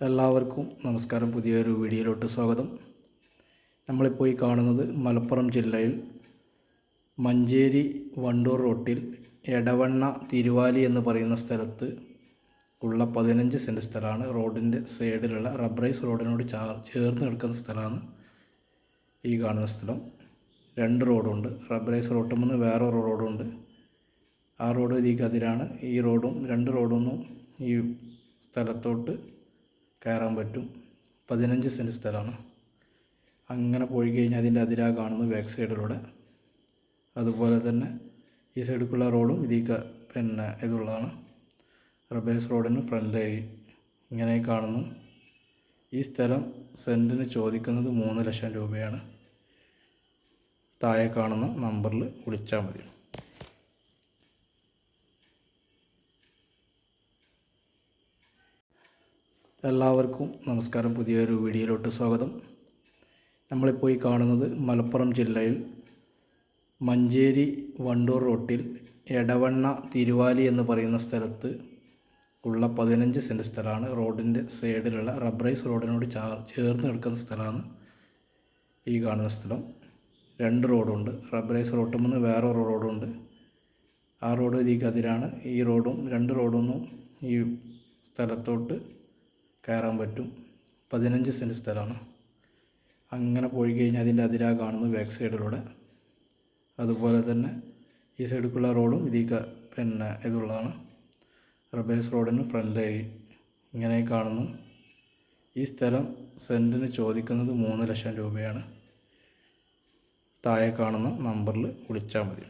എല്ലാവർക്കും നമസ്കാരം. പുതിയൊരു വീഡിയോയിലോട്ട് സ്വാഗതം. നമ്മളിപ്പോൾ ഈ കാണുന്നത് മലപ്പുറം ജില്ലയിൽ മഞ്ചേരി വണ്ടൂർ റോട്ടിൽ എടവണ്ണ തിരുവാലി എന്ന് പറയുന്ന സ്ഥലത്ത് ഉള്ള പതിനഞ്ച് സെന്റ് സ്ഥലമാണ്. റോഡിന്റെ സൈഡിലുള്ള റബ്ബറൈസ് റോഡിനോട് ചാർ ചേർന്ന് കിടക്കുന്ന സ്ഥലമാണ് ഈ കാണുന്ന സ്ഥലം. രണ്ട് റോഡുണ്ട്. റബ്ബറൈസ് റോട്ടിൽ നിന്ന് വേറൊരു റോഡുണ്ട്. ആ റോഡ് ഇതിക്കതിരാണ് ഈ റോഡും രണ്ട് റോഡൊന്നും ഈ സ്ഥലത്തോട്ട് കയറാൻ പറ്റും. പതിനഞ്ച് സെന്റ് സ്ഥലമാണ്. അങ്ങനെ പോയി കഴിഞ്ഞാൽ അതിന്റെ അതിരാ കാണുന്നത് ബാക്ക് സൈഡിലൂടെ അതുപോലെ തന്നെ ഈ സൈഡിലേക്കുള്ള റോഡും ഇതിക്ക് പിന്നെ ഇതുള്ളതാണ്. റബേഴ്സ് റോഡിന് ഫ്രണ്ടിലായി ഇങ്ങനെ കാണുന്നു. ഈ സ്ഥലം സെന്റിന് ചോദിക്കുന്നത് മൂന്ന് ലക്ഷം രൂപയാണ്. താഴെ കാണുന്ന നമ്പറിൽ വിളിച്ചാൽ മതി. എല്ലാവർക്കും നമസ്കാരം. പുതിയൊരു വീഡിയോയിലോട്ട് സ്വാഗതം. നമ്മളിപ്പോൾ ഈ കാണുന്നത് മലപ്പുറം ജില്ലയിൽ മഞ്ചേരി വണ്ടൂർ റോട്ടിൽ എടവണ്ണ തിരുവാലി എന്ന് പറയുന്ന സ്ഥലത്ത് ഉള്ള പതിനഞ്ച് സെന്റ് സ്ഥലമാണ്. റോഡിന്റെ സൈഡിലുള്ള റബ്ബറൈസ് റോഡിനോട് ചാർ ചേർന്ന് കിടക്കുന്ന സ്ഥലമാണ് ഈ കാണുന്ന സ്ഥലം. രണ്ട് റോഡുണ്ട്. റബ്ബറൈസ് റോട്ടിൽ നിന്ന് വേറൊരു റോഡുണ്ട്. ആ റോഡ് ഇതിക്കതിരാണ് ഈ റോഡും രണ്ട് റോഡൊന്നും ഈ സ്ഥലത്തോട്ട് കയറാൻ പറ്റും. പതിനഞ്ച് സെന്റ് സ്ഥലമാണ്. അങ്ങനെ പോയി കഴിഞ്ഞാൽ അതിന്റെ അതിരാ കാണുന്നത് ബാക്ക് സൈഡിലൂടെ അതുപോലെ തന്നെ ഈ സൈഡിലേക്കുള്ള റോഡും ഇതീ പിന്നെ ഇതുള്ളതാണ്. റബേഴ്സ് റോഡിന് ഫ്രണ്ടിലായി ഇങ്ങനെ കാണുന്നു. ഈ സ്ഥലം സെന്റിന് ചോദിക്കുന്നത് മൂന്ന് ലക്ഷം രൂപയാണ്. താഴെ കാണുന്ന നമ്പറിൽ വിളിച്ചാൽ മതി.